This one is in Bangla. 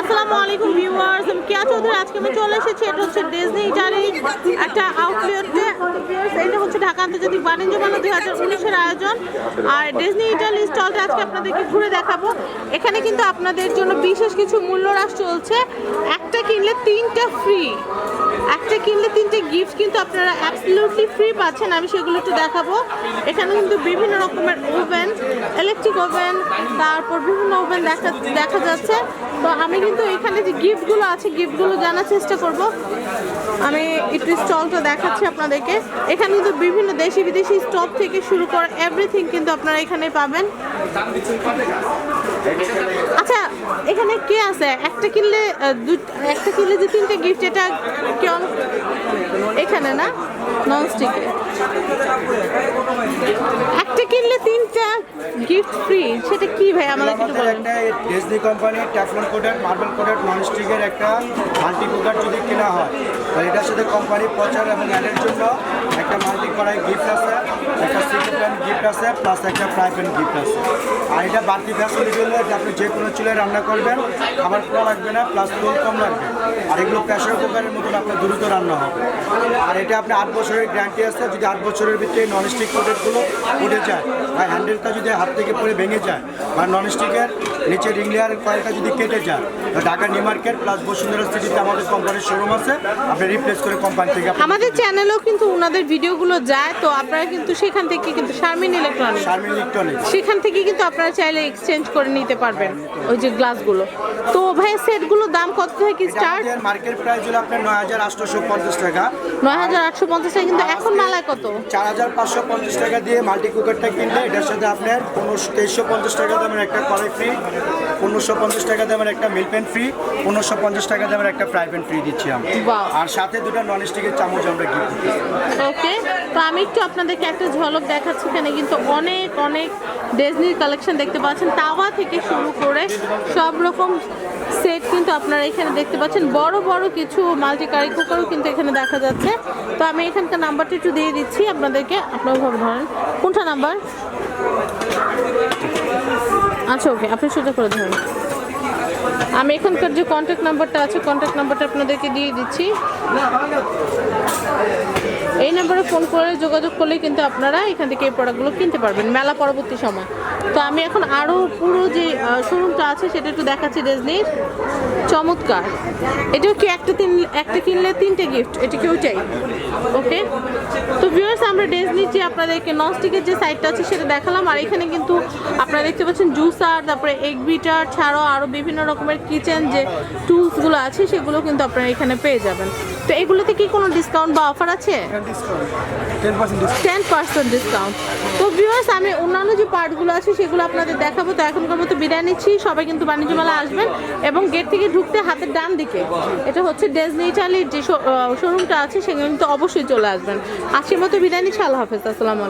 আসসালামু আলাইকুম ভিউয়ার্স, আমি কেয়া চৌধুরী। আজকে আমি চলে এসেছি, এটা হচ্ছে ডিজনি ইটালি একটা আউটলেটে এটা হচ্ছে ঢাকা আন্তর্জাতিক বাণিজ্য মেলা দুই হাজার উনিশের আয়োজন। আর ডিজনি ইটালি স্টলটা আজকে আপনাদেরকে ঘুরে দেখাবো। এখানে কিন্তু আপনাদের জন্য বিশেষ কিছু মূল্য হ্রাস চলছে। একটা কিনলে তিনটা ফ্রি একটা কিনলে তিনটে গিফট কিন্তু আপনারা অ্যাবসলিউটলি ফ্রি পাচ্ছেন। আমি সেগুলো একটু দেখাবো। এখানে কিন্তু বিভিন্ন রকমের ওভেন ইলেকট্রিক ওভেন তারপর বিভিন্ন ওভেন দেখা দেখা যাচ্ছে। তো আমি কিন্তু এখানে যে গিফটগুলো আছে গিফটগুলো জানার চেষ্টা করব। আমি একটু স্টলটা দেখাচ্ছি আপনাদেরকে। এখানে কিন্তু বিভিন্ন দেশি বিদেশি স্টক থেকে শুরু করে এভরিথিং কিন্তু আপনারা এখানে পাবেন। আচ্ছা এখানে কে আছে? একটা কিনলে একটা কিনলে যে তিনটে গিফট এটা কেমন এখানে না? নন স্টিকে একটা কিনলে তিনটা গিফট ফ্রি সেটা কি ভাই? আমাদের একটু বলেন। একটা ডিজনি কোম্পানির ট্যাফলন কোটেড মার্বেল কোটেড ননস্টিকের একটা মাল্টি কুকার যদি কেনা হয় তাহলে এটার সাথে কোম্পানি প্রচার এবং অ্যাডের জন্য একটা মাল্টি কড়াই গিফট আছে একটা সিটি প্যান গিফট আছে প্লাস একটা ফ্রাই প্যান গিফট আছে। আর এটা বাড়তি ফ্যাসিলিটি হলো যে আপনি যে কোনো চুলে রান্না করবেন খাবার পোড়া লাগবে না প্লাস তেল কম লাগবে। আর এগুলো প্রেশার কুকারের মতন আপনার দ্রুত রান্না হবে। আর এটা আপনি আট বছরের গ্যারান্টি আছে যদি আট বছরের ভিতরে ননস্টিক কোটেডগুলো উঠে যায় বা হ্যান্ডেলটা যদি হাত থেকে পড়ে ভেঙে যায় বা ননস্টিকের নিচে রিং লেয়ারের কয়েলটা যদি কেটে যায় Dhaka new market plus Bashundhara সিটিতে আমাদের কোম্পানির শোরুম আছে। আপনি রিপ্লেস করে কোম্পানি থেকে আমাদের চ্যানেলেও কিন্তু ওনাদের ভিডিওগুলো যায় তো আপনারা কিন্তু সেখান থেকে কিন্তু শারমিন ইলেকট্রনিক্স শারমিন ইলেকট্রনিক সেখান থেকে কিন্তু আপনারা চাইলে এক্সচেঞ্জ করে নিতে পারবেন ওই যে গ্লাসগুলো। তো ভাই সেটগুলোর দাম কত থেকে স্টার্ট মার্কেট প্রাইস হলো আপনার নয় হাজার আটশোশো পঞ্চাশ টাকা। নয় হাজার আটশো পঞ্চাশ টাকা কিন্তু এখন মেলায় কত? চার হাজার পাঁচশো পঞ্চাশ টাকা দিয়ে মাল্টি কুকারটা কিনলে এটার সাথে আপনার পনেরোশো তেইশশো পঞ্চাশ টাকা দামের একটা কড়াই ফ্রি পনেরোশো পঞ্চাশ টাকা দামের একটা মিল প্যান ফ্রি পনেরোশো পঞ্চাশ টাকা দামের একটা ফ্রাই প্যান ফ্রি দিচ্ছি আমরা। বাহ। আর সাথে দুটো নন স্টিকের চামচ আমরা গিফট ওকে তো আমি একটু আপনাদেরকে একটা ঝলক দেখাচ্ছি এখানে কিন্তু অনেক অনেক ডিজনির কালেকশন দেখতে পাচ্ছেন। তাওয়া থেকে শুরু করে সব রকম সেট কিন্তু আপনারা এখানে দেখতে পাচ্ছেন। বড় বড় কিছু মাল্টি কারি কুকারও কিন্তু এখানে দেখা যাচ্ছে। তো আমি এখানকার নাম্বারটা একটু দিয়ে দিচ্ছি। আপনাদেরকে আপনার ভাবে ধরেন। কোনটা নাম্বার আচ্ছা ওকে আপনি সোজা করে ধরেন। আমি এখানকার যে কন্ট্যাক্ট নাম্বারটা আছে কন্ট্যাক্ট নাম্বারটা আপনাদেরকে দিয়ে দিচ্ছি। এই নাম্বারে ফোন করে যোগাযোগ করলে কিন্তু আপনারা এখান থেকে এই প্রোডাক্টগুলো কিনতে পারবেন। মেলা পরবর্তী সময়। তো আমি এখন আরও পুরো যে শোরুমটা আছে সেটা একটু দেখাচ্ছি ডিজনির চমৎকার। এটাও কি একটা তিন, একটা কিনলে তিনটে গিফট এটা কেউ চাই ওকে তো ভিউয়ার্স আমরা ডেজনির যে আপনাদেরকে ননস্টিকের যে সাইডটা আছে সেটা দেখালাম, আর এখানে কিন্তু আপনারা দেখতে পাচ্ছেন জুসার তারপরে এগ বিটার ছাড়াও আরও বিভিন্ন রকমের কিচেন যে টুলসগুলো আছে, সেগুলো কিন্তু আপনারা এখানে পেয়ে যাবেন। তো এগুলোতে কি কোনো ডিসকাউন্ট বা অফার আছে? টেন পার্সেন্ট ডিসকাউন্ট তো ভিউয়ার্স আমি অন্যান্য যে পার্টগুলো আছে সেগুলো আপনাদের দেখাবো। তো এখনকার মতো বিদায় নিচ্ছি। সবাই কিন্তু বাণিজ্য মেলা আসবেন এবং গেট থেকে ঢুকতে হাতের ডান দিকে। এটা হচ্ছে ডেজনি ইটালির যে শোরুমটা আছে সেখানে কিন্তু অবশ্যই চলে আসবেন। আজকের মতো বিদায় নিচ্ছি। আল্লাহ হাফেজ। আসসালামু আলাইকুম।